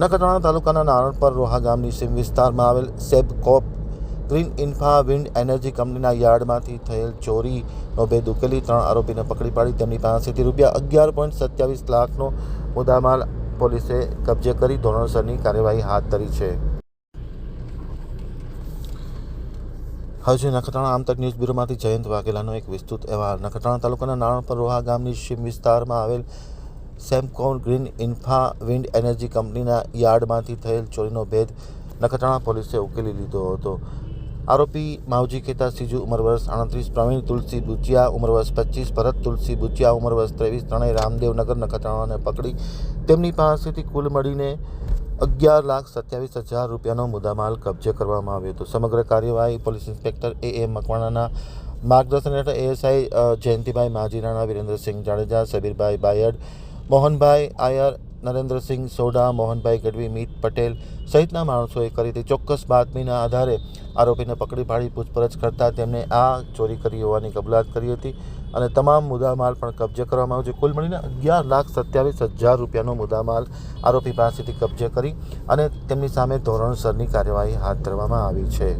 નખત્રાણા તાલુકાના નારણપર રોહા ગામની સીમ વિસ્તારમાં આવેલ સેબકોપ ગ્રીન ઇન્ફા વિન્ડ એનર્જી કંપનીના યાર્ડમાંથી થયેલ ચોરીનો ભેદ ઉકેલી ત્રણ આરોપીને પકડી પાડી તેમની પાસેથી રૂપિયા અગિયાર પોઈન્ટ સત્યાવીસ લાખનો મુદ્દામાલ પોલીસે કબજે કરી ધોરણસરની કાર્યવાહી હાથ ધરી છે. હજુ નખત્રાણા આમતક ન્યૂઝ બ્યુરોમાંથી જયંત વાઘેલાનો એક વિસ્તૃત અહેવાલ. નખત્રાણા તાલુકાના નારણપર રોહા ગામની સીમ વિસ્તારમાં આવેલ સેમકોન ગ્રીન ઇન્ફા વિન્ડ એનર્જી કંપનીના યાર્ડમાંથી થયેલ ચોરીનો ભેદ નખત્રાણા પોલીસે ઉકેલી લીધો હતો. આરોપી માવજી ખેતા, સીજુ ઉંમર વર્ષ આડત્રીસ પ્રવીણ તુલસી બુચિયા ઉંમર વર્ષ પચીસ, ભરત તુલસી બુચિયા ઉંમર વર્ષ ત્રેવીસ, ત્રણેય રામદેવનગર, નખત્રાણાને પકડી. તેમની પાસેથી કુલ મળીને અગિયાર લાખ સત્યાવીસ હજાર રૂપિયાનો મુદ્દામાલ કબજે કરવામાં આવ્યો હતો. સમગ્ર કાર્યવાહી પોલીસ ઇન્સ્પેક્ટર એ. એ મકવાણાના માર્ગદર્શન હેઠળ એએસઆઈ જયંતિભાઈ માજીરાણા, વિરેન્દ્રસિંહ જાડેજા, સબીરભાઈ બાયડ મોહનભાઈ આયર, નરેન્દ્રસિંહ સોઢા, મોહનભાઈ ગઢવી, મીત પટેલ સહિતના માણસોએ કરી હતી ચોક્કસ બાતમીના આધારે આરોપીને પકડી પાડી, પૂછપરછ કરતા તેમણે આ ચોરી કરી હોવાની કબૂલાત કરી હતી અને તમામ મુદ્દામાલ પણ કબજે કરવામાં આવ્યો છે. કુલ મળીને અગિયાર લાખ સત્યાવીસ હજાર રૂપિયાનો મુદ્દામાલ આરોપી પાસેથી કબજે કરી અને તેમની સામે ધોરણસરની કાર્યવાહી હાથ ધરવામાં આવી છે.